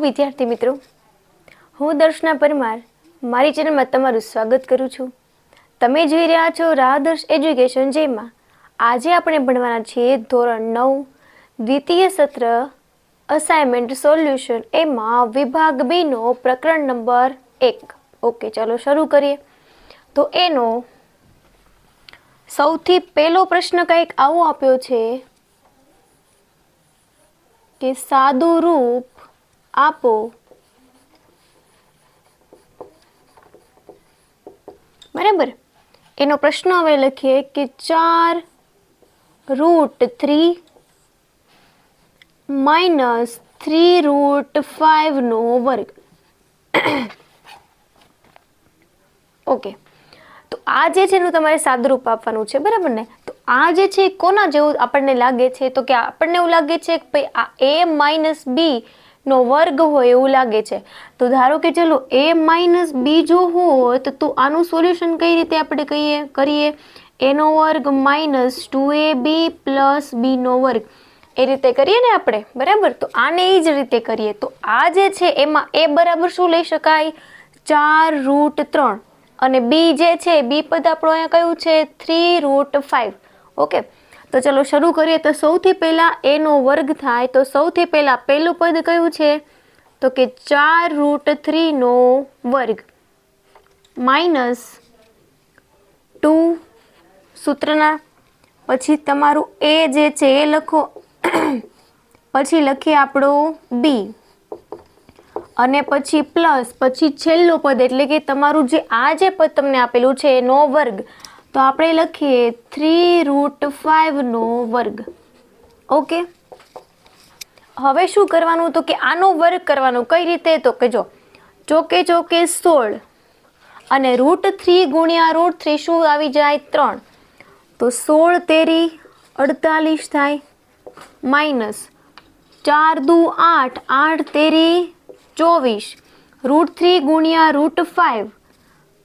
વિદ્યાર્થી મિત્રો, હું દર્શના પરમાર, મારી ચેનલમાં તમારું સ્વાગત કરું છું. તમે જોઈ રહ્યા છો રાહદર્શ એજ્યુકેશન જેમાં આજે આપણે ભણવાના છીએ ધોરણ નવ, દ્વિતીય સત્ર અસાઇનમેન્ટ સોલ્યુશન એમાં વિભાગ બીનો પ્રકરણ નંબર એક. ઓકે, ચાલો શરૂ કરીએ. તો એનો સૌથી પહેલો પ્રશ્ન કંઈક આવો આપ્યો છે કે સાદું રૂપ આપો. બરાબર. એનો પ્રશ્ન હવે લખીએ કે ચાર root three minus three root ફાઇવનો વર્ગ. ઓકે તો આ જે છે એનું તમારે સાદરૂપ આપવાનું છે, બરાબર ને? તો આ જે છે એ કોના જેવું આપણને લાગે છે? તો કે આપણને એવું લાગે છે કે ભાઈ આ એ માઇનસ બી નો વર્ગ હોય એવું લાગે છે. તો ધારો કે ચલો એ માઇનસ બી જો હોય તો તો આનું સોલ્યુશન કઈ રીતે આપણે કહીએ, કરીએ? એનો વર્ગ minus two A B plus બીનો વર્ગ. એ રીતે કરીએ ને આપણે, બરાબર? તો આને એ જ રીતે કરીએ. તો આ જે છે એમાં એ બરાબર શું લઈ શકાય? ચાર રૂટ ત્રણ. અને બી જે છે બી પદ આપણું અહીંયા કયું છે? Three root five okay? તો ચલો શરૂ કરીએ. તો સૌથી પહેલાં એનો વર્ગ થાય. તો સૌથી પહેલાં પહેલું પદ કયું છે? તો કે ચાર રૂટ થ્રીનો વર્ગ. માઇનસ ટુ સૂત્રના. પછી તમારું એ જે છે એ લખો. પછી લખીએ આપણો બી અને પછી પ્લસ પછી છેલ્લું પદ એટલે કે તમારું જે આ જે પદ તમને આપેલું છે એનો વર્ગ. તો આપણે લખીએ થ્રી રૂટ ફાઇવનો વર્ગ. ઓકે હવે શું કરવાનું? તો કે આનો વર્ગ કરવાનો કઈ રીતે? તો કે જો, ચોકે ચોકે સોળ અને રૂટ થ્રી ગુણ્યા રૂટ થ્રી શું આવી જાય? ત્રણ. તો સોળ તેરી અડતાલીસ થાય. માઇનસ ચાર દુ આઠ આઠ તેરી ચોવીસ. રૂટ થ્રી ગુણ્યા રૂટ ફાઇવ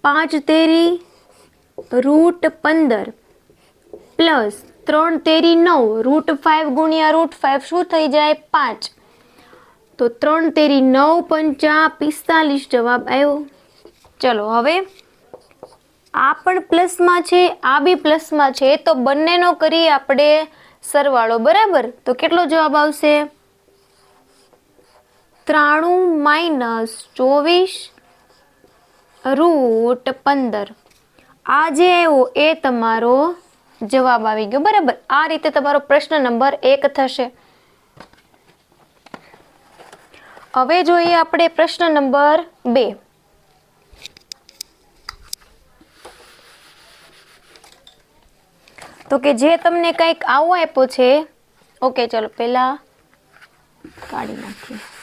પાંચ તેરી રૂટ પંદર પ્લસ ત્રણ તેરી નવ, રૂટ ફાઇવ ગુણ્યા રૂટ ફાઇવ શું થઈ જાય? પાંચ. તો ત્રણ તેરી નવ પંચા પિસ્તાલીસ જવાબ આવ્યો ચલો હવે આ પણ પ્લસમાં છે, આ બી પ્લસમાં છે, તો બંનેનો કરીએ આપણે સરવાળો, બરાબર? તો કેટલો જવાબ આવશે? ત્રાણું માઇનસ ચોવીસ રૂટ પંદર. આ જે એ તમારો જવાબ આવી ગયો. બરાબર. આ રીતે તમારો પ્રશ્ન નંબર એક થશે. હવે જોઈએ આપણે પ્રશ્ન નંબર બે. તો કે જે તમને કંઈક આવો આપ્યો છે, ઓકે, ચલો, પહેલાં કાઢી નાખીએ.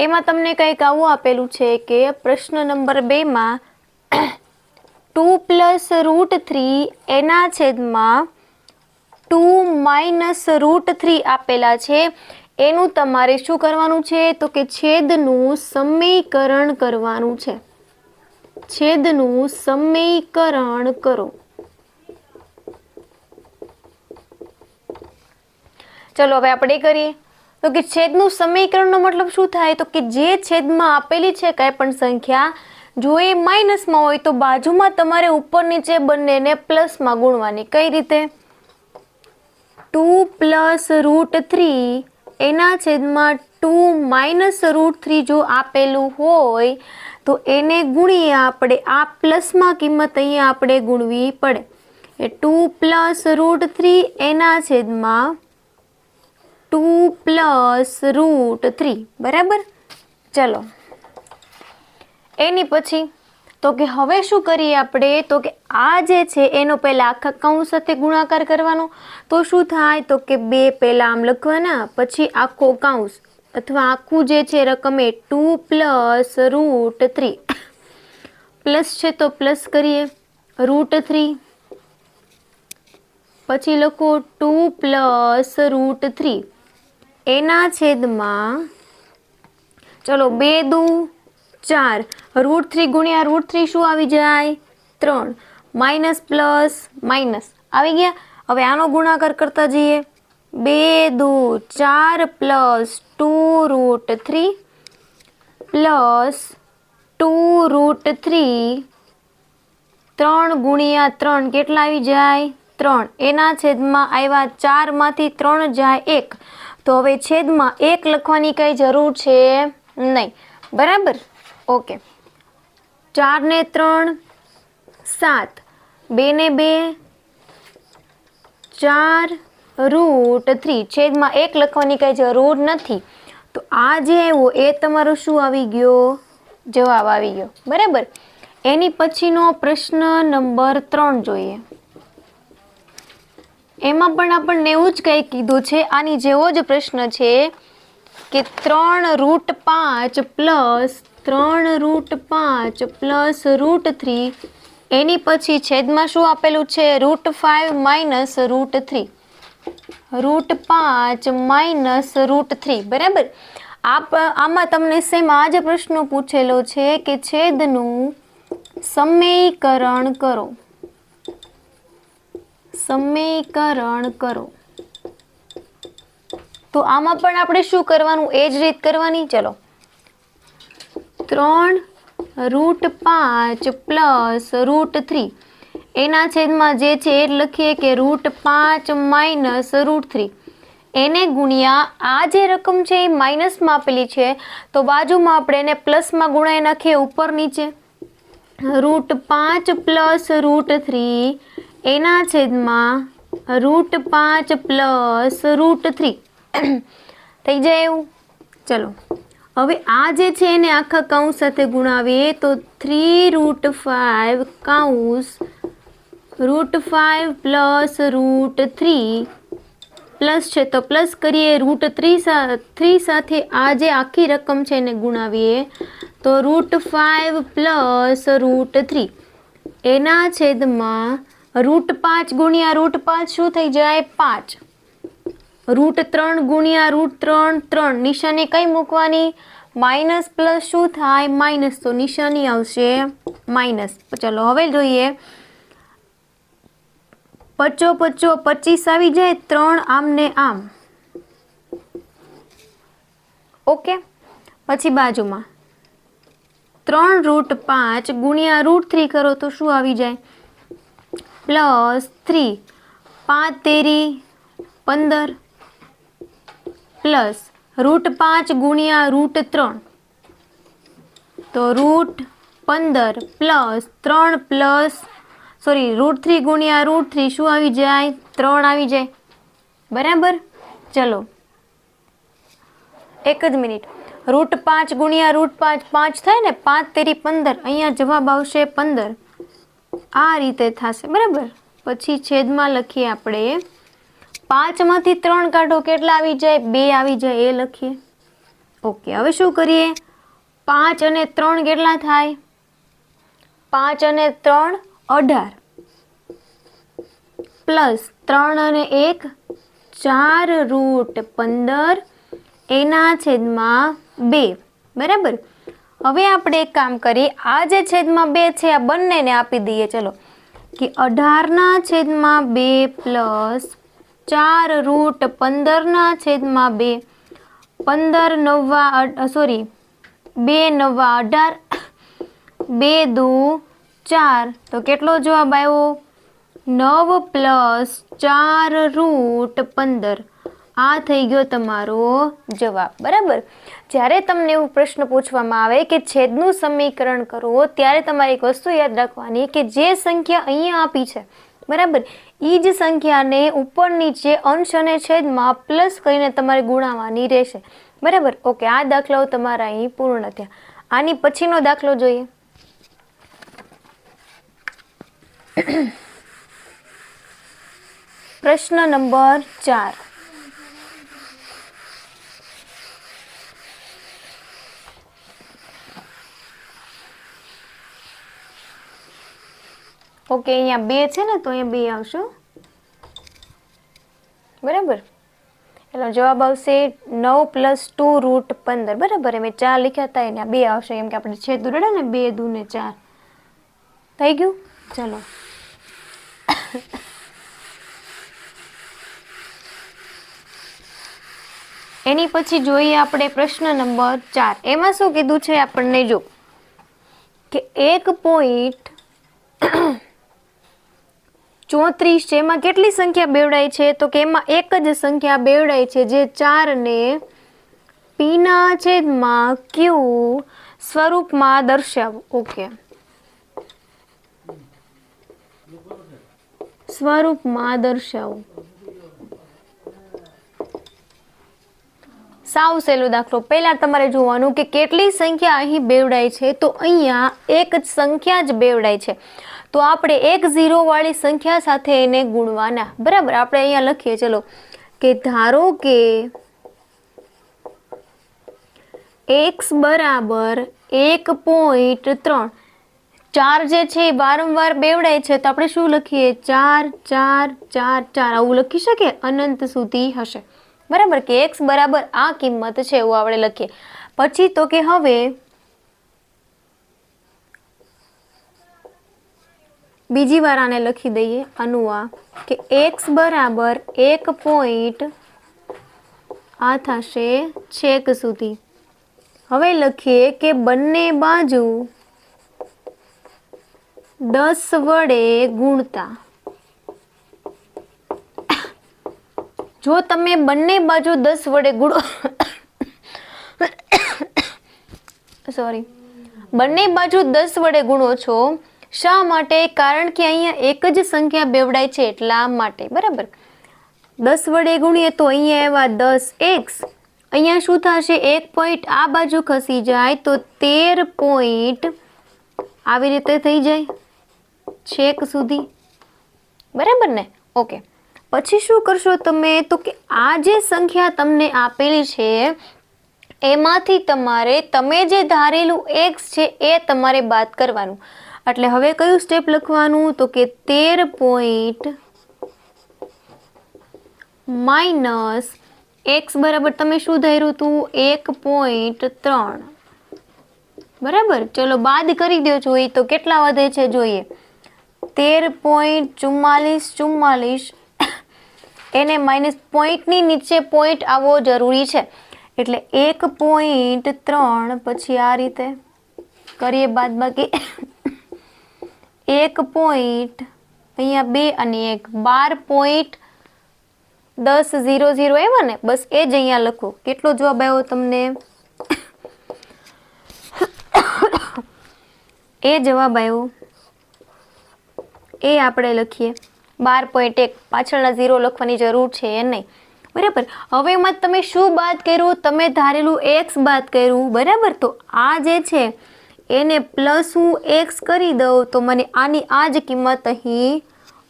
એમાં તમને કંઈક આવું આપેલું છે કે પ્રશ્ન નંબર બેમાં ટુ પ્લસ રૂટ થ્રી એના છેદમાં ટુ માઇનસ રૂટ થ્રી આપેલા છે. એનું તમારે શું કરવાનું છે? તો કે છેદનું સમીકરણ કરવાનું છે. છેદનું સમીકરણ કરો. ચલો, હવે આપણે કરીએ. તો કે છેદનું સમીકરણનો મતલબ શું થાય? તો કે જે છેદમાં આપેલી છે કંઈ પણ સંખ્યા, જો એ માઇનસમાં હોય તો બાજુમાં તમારે ઉપર નીચે બંનેને પ્લસમાં ગુણવાની. કઈ રીતે? ટુ પ્લસ રૂટ થ્રી, એના છેદમાં ટુ માઇનસ રૂટ થ્રી જો આપેલું હોય, તો એને ગુણીએ આપણે. આ પ્લસમાં કિંમત અહીંયા આપણે ગુણવી પડે. એ ટુ પ્લસ રૂટ થ્રી, એના છેદમાં ટુ પ્લસ રૂટ થ્રી. બરાબર? ચલો. એની પછી, તો કે હવે શું કરીએ આપણે? તો કે આ જે છે, એનો પહેલાં આખા કૌંસ સાથે ગુણાકાર કરવાનો. તો શું થાય? તો કે બે પહેલાં આમ લખવાના, પછી આખો કૌંસ. અથવા આખું જે છે રકમ એ two plus root three. Plus છે તો પ્લસ કરીએ. Root three. પછી લખો ટુ પ્લસ રૂટ થ્રી. એના છેદમાં, ચલો બે દુ ચાર. રૂટ થ્રી ગુણ્યા રૂટ થ્રી શું આવી જાય? ત્રણ. Minus plus minus. આવી ગયા? હવે આનો ગુણાકાર કરતા જઈએ. બે દુ ચાર plus two root three plus two root three ત્રણ ગુણ્યા ત્રણ કેટલા આવી જાય? ત્રણ. એના છેદમાં આવ્યા ચારમાંથી ત્રણ જાય એક. તો હવે છેદમાં એક લખવાની કઈ જરૂર છે? નહીં. બરાબર? ઓકે. ચાર ને ત્રણ, સાત. બે ને બે, ચાર, રૂટ થ્રી. છેદમાં એક લખવાની કઈ જરૂર નથી. તો આ જે આવ્યો એ તમારો શું આવી ગયો? જવાબ આવી ગયો. બરાબર? એની પછીનો પ્રશ્ન નંબર ત્રણ જોઈએ. એમાં પણ આપણને એવું જ કંઈ કીધું છે, આની જેવો જ પ્રશ્ન છે કે ત્રણ રૂટ પાંચ પ્લસ ત્રણ રૂટ પાંચ પ્લસ રૂટ થ્રી, એની પછી છેદમાં શું આપેલું છે? Root five minus root three. Root પાંચ માઇનસ રૂટ થ્રી, બરાબર? આપ, આમાં તમને સેમ આ જ પ્રશ્ન પૂછેલો છે કે છેદનું સમીકરણ કરો. સમીકરણ કરો. તો આમાં પણ આપણે શું કરવાનું? એ જ રીત કરવાની? ચલો. ત્રણ રૂટ પાંચ પ્લસ રૂટ થ્રી. એના છેદમાં જે છે એ લખીએ કે રૂટ પાંચ માઇનસ રૂટ થ્રી. એને ગુણ્યા આ જે રકમ છે એ માઇનસમાં આપેલી છે, તો બાજુમાં આપણે એને પ્લસમાં ગુણાઈ નાખીએ, ઉપર નીચે. રૂટ પાંચ પ્લસ રૂટ થ્રી એના છેદમાં રૂટ પાંચ પ્લસ રૂટ થ્રી થઈ જાય એવું? ચલો. હવે આ જે છે એને આખા કાઉન્સ સાથે ગુણાવીએ તો three root five કાઉન્સ root five plus root three plus છે. તો પ્લસ કરીએ રૂટ થ્રી થ્રી સાથે આ જે આખી રકમ છે એને ગુણાવીએ તો root five plus root three એના છેદમાં રૂટ પાંચ ગુણ્યા રૂટ પાંચ શું થઈ જાય? પાંચ. રૂટ ત્રણ ગુણ્યા રૂટ ત્રણ ત્રણ. નિશાની કઈ મૂકવાની? માઇનસ પ્લસ શું થાય? માઇનસ. તો નિશાની આવશે માઇનસ. ચલો હવે જોઈએ. પચો પચો પચીસ આવી જાય ત્રણ આમ ને આમ. ઓકે? પછી બાજુમાં. ત્રણ રૂટ પાંચ ગુણ્યા રૂટ થ્રી કરો તો શું આવી જાય? Plus three. પાંચ તેરી, પંદર. પ્લસ રૂટ પાંચ ગુણ્યા રૂટ ત્રણ. તો રૂટ પંદર પ્લસ ત્રણ પ્લસ, સોરી, રૂટ થ્રી ગુણ્યા રૂટ થ્રી શું આવી જાય? ત્રણ આવી જાય. બરાબર? ચલો. એક જ મિનિટ. રૂટ પાંચ ગુણ્યા રૂટ પાંચ પાંચ થાય ને? પાંચ તેરી પંદર. અહીંયા જવાબ આવશે પંદર. આ રીતે થશે. બરાબર? પછી છેદમાં લખીએ આપણે. પાંચમાંથી ત્રણ કાઢો કેટલા આવી જાય? બે આવી જાય, એ લખીએ. ઓકે, હવે શું કરીએ? પાંચ અને ત્રણ કેટલા થાય? પાંચ અને ત્રણ, અઢાર. પ્લસ ત્રણ અને એક, ચાર રૂટ પંદર. એના છેદમાં બે. બરાબર? હવે આપણે એક કામ કરીએ. આ જે છેદમાં બે છે, આ બંનેને આપી દઈએ. ચલો. કે અઢારના છેદમાં બે પ્લસ ચાર રૂટ પંદરના છેદમાં બે. પંદર, નવ્વા સોરી. બે નવા અઢાર. બે, દુ, ચાર. તો કેટલો જવાબ આવ્યો? નવ પ્લસ ચાર રૂટ પંદર. આ થઈ ગયો તમારો જવાબ, બરાબર? જ્યારે તમને એવું પ્રશ્ન પૂછવામાં આવે કે છેદનું સમીકરણ કરો, ત્યારે તમારે એક વસ્તુ યાદ રાખવાની કે જે સંખ્યા અહીંયા આપી છે, બરાબર? એ જ સંખ્યાને ઉપર નીચે અંશ અને છેદમાં પ્લસ કરીને તમારે ગુણાવવાની રહેશે, બરાબર? ઓકે, આ દાખલાઓ તમારા અહીં પૂર્ણ થયા. આની પછીનો દાખલો જોઈએ. પ્રશ્ન નંબર ચાર. ઓકે, અહીંયા બે છે ને, તો અહીંયા બે આવશું બરાબર? એનો જવાબ આવશે નવ પ્લસ ટુ રૂટ પંદર. બરાબર? એમ ચાર લખ્યા હતા, એને બે આવશે. એમ કે આપણે છે દુરડે ને, બે દુ ને ચાર. થઈ ગયું? ચલો. એની પછી જોઈએ આપણે પ્રશ્ન નંબર ચાર. એમાં શું કીધું છે આપણને, જો કે એક પોઈન્ટ ચોત્રીસ છે. એમાં કેટલી સંખ્યા બેવડાય છે? તો કે એમાં એક જ સંખ્યા બેવડાય છે જે ચારને પીના છેદમાં ક્યુ સ્વરૂપમાં દર્શાવો. ઓકે. સ્વરૂપમાં દર્શાવો. સાવ સહેલો દાખલો. પહેલા તમારે જોવાનું કે કેટલી સંખ્યા અહીં બેવડાય છે? તો અહીંયા એક જ સંખ્યા જ બેવડાય છે. તો આપણે એક ઝીરોવાળી સંખ્યા સાથે એને ગુણવાના. બરાબર? આપણે અહીંયા લખીએ, ચલો. કે ધારો કે એક્સ બરાબર એક પોઈન્ટ ત્રણ. ચાર જે છે એ વારંવાર બેવડાય છે, તો આપણે શું લખીએ? ચાર ચાર ચાર ચાર. આવું લખી શકીએ? અનંત સુધી હશે. બરાબર? કે એક્સ બરાબર આ કિંમત છે, એવું આપણે લખીએ. પછી તો કે હવે બીજી વાર આને લખી દઈએ, અનુવા, કે એક્સ બરાબર એક પોઈન્ટ આ થશે છેક સુધી. હવે લખીએ કે બંને બાજુ દસ વડે ગુણતા. જો તમે બંને બાજુ દસ વડે ગુણો સોરી બંને બાજુ દસ વડે ગુણો છો શા માટે? કારણ કે અહીંયા એક જ સંખ્યા બેવડાય છે એટલા માટે. બરાબર? દસ વડે ગુણીએ તો અહીંયા એવા દસ એક્સ. અહીંયા શું થશે? એક પોઈન્ટ આ બાજુ ખસી જાય તો તેર પોઈન્ટ આવી રીતે થઈ જાય છેક સુધી. બરાબર ને? ઓકે. પછી શું કરશો તમે? તો કે આ જે સંખ્યા તમને આપેલી છે, એમાંથી તમારે, તમે જે ધારેલું એક્સ છે એ તમારે બાદ કરવાનું. એટલે હવે કયું સ્ટેપ લખવાનું? તો કે તેર પોઈન્ટ માઇનસ એક્સ બરાબર તમે શું ધાર્યું હતું? એક પોઈન્ટ ત્રણ. બરાબર? ચલો બાદ કરી દો જોઈએ તો કેટલા વધે છે જોઈએ. તેર પોઈન્ટ ચુમ્માલીસ ચુમ્માલીસ. એને માઇનસ પોઈન્ટની નીચે પોઈન્ટ આવવો જરૂરી છે. એટલે એક પોઈન્ટ ત્રણ, પછી આ રીતે. કરીએ બાદ બાકી એક પોઈન્ટ અહીંયા બે અને એક, બાર પોઈન્ટ દસ ઝીરો ઝીરો આવ્યા ને, બસ એ જ અહીંયા લખો. કેટલો જવાબ આવ્યો તમને? એ જવાબ આવ્યો. એ આપણે લખીએ. બાર પોઈન્ટ એક, પાછળના ઝીરો લખવાની જરૂર છે એ નહીં. બરાબર? હવે એમાં તમે શું બાદ કર્યું? તમે ધારેલું એક્સ બાદ કર્યું. બરાબર? તો આ જે છે એને પ્લસ હું એક્સ કરી દઉં તો મને આની આ જ કિંમત અહીં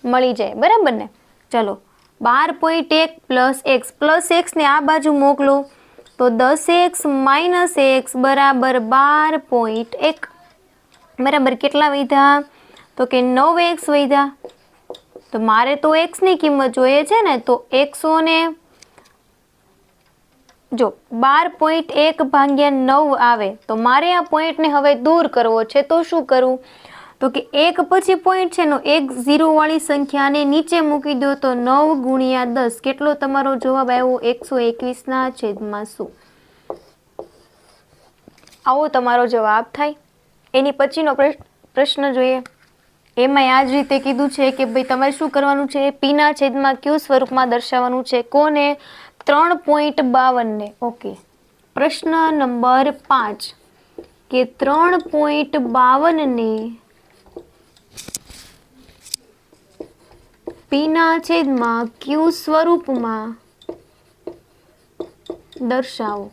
મળી જાય. બરાબર ને? ચલો, બાર પોઈન્ટ એક પ્લસ એક્સ પ્લસ એક્સને આ બાજુ મોકલો તો દસ એક્સ માઇનસ એક્સ બરાબર બાર પોઈન્ટ એક. બરાબર કેટલા વધ્યા? તો કે નવ એક્સ વધ્યા. તો મારે તો એક્સની કિંમત જોઈએ છે ને, તો એકસો ને જો બાર પોઈન્ટ એક ભાગ્યા નવ આવે, તો મારે આ પોઈન્ટને હવે દૂર કરવો છે, તો શું કરવું તો કે એક પછી પોઈન્ટ છે નો એક ઝીરોવાળી સંખ્યાને નીચે મૂકી દો, તો નવ ગુણ્યા દસ. કેટલો તમારો જવાબ આવ્યો? એકસો એકવીસના છેદમાં શું? આવો તમારો જવાબ થાય. એની પછીનો પ્રશ્ન જોઈએ. એમાં આ જ રીતે કીધું છે કે ભાઈ તમારે શું કરવાનું છે? પીના છેદમાં કયું સ્વરૂપમાં દર્શાવવાનું છે? કોને? ત્રણ પોઈન્ટ બાવનને ઓકે પ્રશ્ન નંબર પાંચ, કે ત્રણ પોઈન્ટ બાવનને પીના છેદમાં ક્યુ સ્વરૂપમાં દર્શાવો.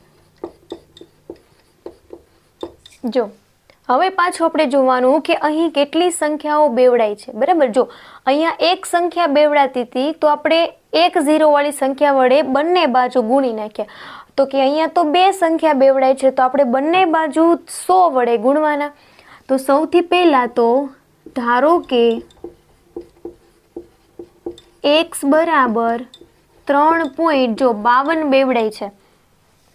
જો હવે પાછું આપણે જોવાનું કે અહીં કેટલી સંખ્યાઓ બેવડાય છે. બરાબર? જો, અહીંયા એક સંખ્યા બેવડાતી હતી, તો આપણે એક ઝીરોવાળી સંખ્યા વડે બંને બાજુ ગુણી નાખ્યા. તો કે અહીંયા તો બે સંખ્યા બેવડાય છે, તો આપણે બંને બાજુ સો વડે ગુણવાના. તો સૌથી પહેલાં તો ધારો કે એક્સ બરાબર ત્રણ પોઈન્ટ જો બાવન બેવડાય છે.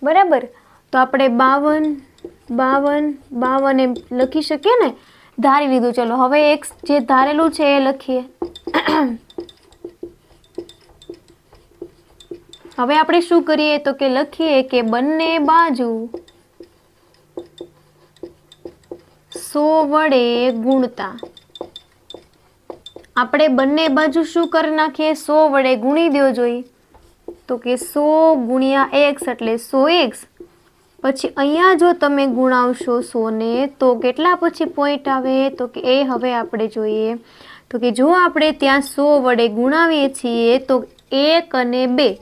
બરાબર? તો આપણે બાવન બાવન બાવન એમ લખી શકીએ ને? ધારી લીધું. ચલો, હવે એક જે ધારેલું છે એ લખીએ. હવે આપણે શું કરીએ? તો કે લખીએ કે બંને બાજુ સો વડે ગુણતા. આપણે બંને બાજુ શું કરી નાખીએ? સો વડે ગુણી દો જોઈ. તો કે સો ગુણ્યા એક્સ એટલે સો એક્સ પછી અહીંયા જો તમે ગુણાવશો સોને, તો કેટલા પછી પોઈન્ટ આવે? તો કે એ હવે આપણે જોઈએ. તો કે જો આપણે ત્યાં સો વડે ગુણાવીએ છીએ, તો એક અને બે.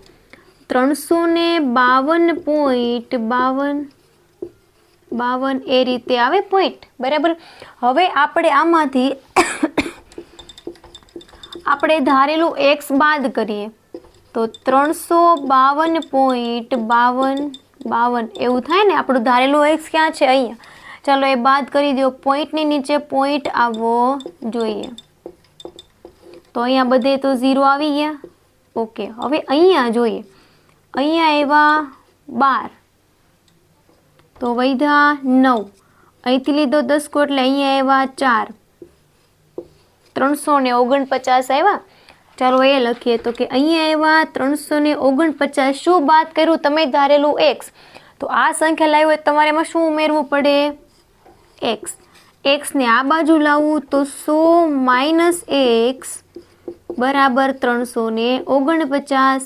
ત્રણસો ને બાવન પોઈન્ટ બાવન બાવન એ રીતે આવે પોઈન્ટ બરાબર? હવે આપણે આમાંથી આપણે ધારેલું એક્સ બાદ કરીએ. તો ત્રણસો બાવન પોઈન્ટ બાવન બાવન. એવું થાય ને? આપણું ધારેલું એક્સ ક્યાં છે? અહીંયા. ચાલો એ બાદ કરી દો પોઈન્ટની નીચે પોઈન્ટ આવવો જોઈએ. તો અહીંયા બધે તો ઝીરો આવી ગયા. ઓકે હવે અહીંયા જોઈએ. અહીંયા એવા બાર. તો વૈધા નવ. અહીંથી લીધો દસકો એટલે અહીંયા આવ્યા ચાર. ત્રણસો ને ઓગણપચાસ આવ્યા. ચાલો એ લખીએ તો કે અહીંયા આવ્યા ત્રણસો ને ઓગણપચાસ, શું બાદ કર્યું? તમે ધારેલું એક્સ તો આ સંખ્યા લાવી હોય તમારે એમાં શું ઉમેરવું પડે? એક્સ એક્સને આ બાજુ લાવવું તો સો માઇનસ એક્સ બરાબર ત્રણસો ને ઓગણપચાસ.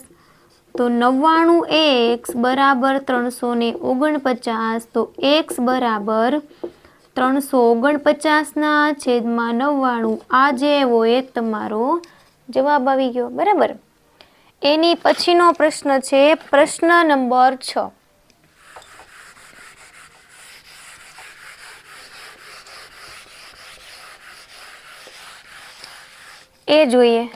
તો નવ્વાણું એક્સ બરાબર ત્રણસો ને ઓગણપચાસ. તો એક્સ બરાબર ત્રણસો ઓગણપચાસના છેદમાં નવ્વાણું. આ જે એવો એ તમારો જવાબ આવી ગયો. બરાબર? એની પછીનો પ્રશ્ન છે, પ્રશ્ન નંબર છ. એ જોઈએ.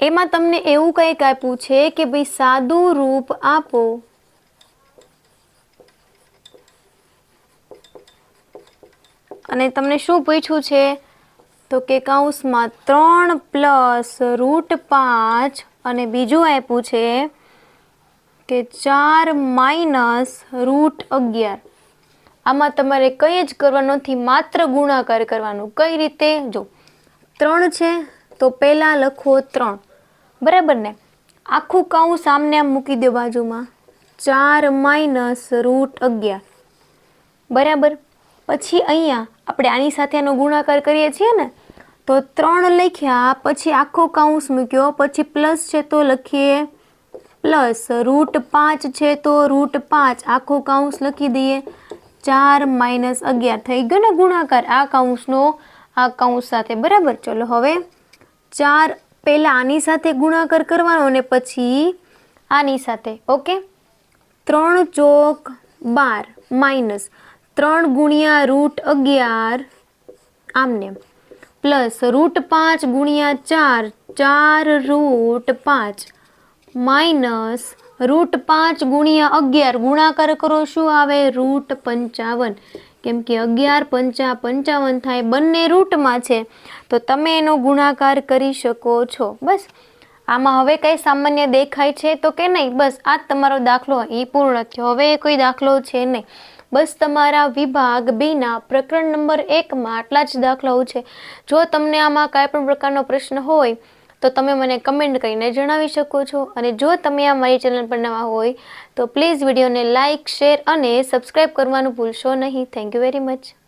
એમાં તમને એવું કંઈક આપ્યું છે કે ભાઈ સાદું રૂપ આપો. અને તમને શું પૂછ્યું છે? તો કે કૌંસમાં ત્રણ પ્લસ રૂટ પાંચ અને બીજું આપ્યું છે કે ચાર માઇનસ રૂટ અગિયાર. આમાં તમારે કંઈ જ કરવાનું નથી, માત્ર ગુણાકાર કરવાનું. કઈ રીતે? જો, ત્રણ છે, તો પહેલાં લખો ત્રણ. બરાબર ને? આખું કાઉં સામને આમ મૂકી દો બાજુમાં. ચાર માઇનસ રૂટ અગિયાર. બરાબર? પછી અહીંયા આપણે આની સાથે એનો ગુણાકાર કરીએ છીએ ને તો ત્રણ લખ્યા, પછી આખો કાઉન્સ મૂક્યો, પછી પ્લસ છે તો લખીએ. પ્લસ રૂટ પાંચ છે તો રૂટ પાંચ. આખો કાઉન્સ લખી દઈએ. ચાર માઇનસ અગિયાર થઈ ગયો ને ગુણાકાર. આ કાઉન્સનો આ કાઉન્સ સાથે. બરાબર? ચલો હવે ચાર પહેલાં આની સાથે ગુણાકાર કરવાનો અને પછી આની સાથે. ઓકે ત્રણ ચોક બાર માઇનસ ત્રણ ગુણ્યા રૂટ અગિયાર. આમને પ્લસ રૂટ પાંચ ગુણ્યા ચાર ચાર રૂટ પાંચ. માઇનસ રૂટ પાંચ ગુણ્યા અગિયાર. ગુણાકાર કરો, શું આવે? રૂટ પંચાવન. કેમ કે અગિયાર, પંચા, પંચાવન થાય બંને રૂટમાં છે. તો તમે એનો ગુણાકાર કરી શકો છો. બસ. આમાં હવે કંઈ સામાન્ય દેખાય છે તો કે નહીં? બસ, આ તમારો દાખલો. એ પૂર્ણ થયો. હવે કોઈ દાખલો છે નહીં. બસ તમારા વિભાગ બીના પ્રકરણ નંબર એકમાં આટલા જ દાખલાઓ છે. જો તમને આમાં કાંઈ પણ પ્રકારનો પ્રશ્ન હોય, તો તમે મને કમેન્ટ કરીને જણાવી શકો છો. અને જો તમે આ મારી ચેનલ પર નવા હોય, તો પ્લીઝ વિડીયોને લાઇક શેર અને સબસ્ક્રાઈબ કરવાનું ભૂલશો નહીં. Thank you very much.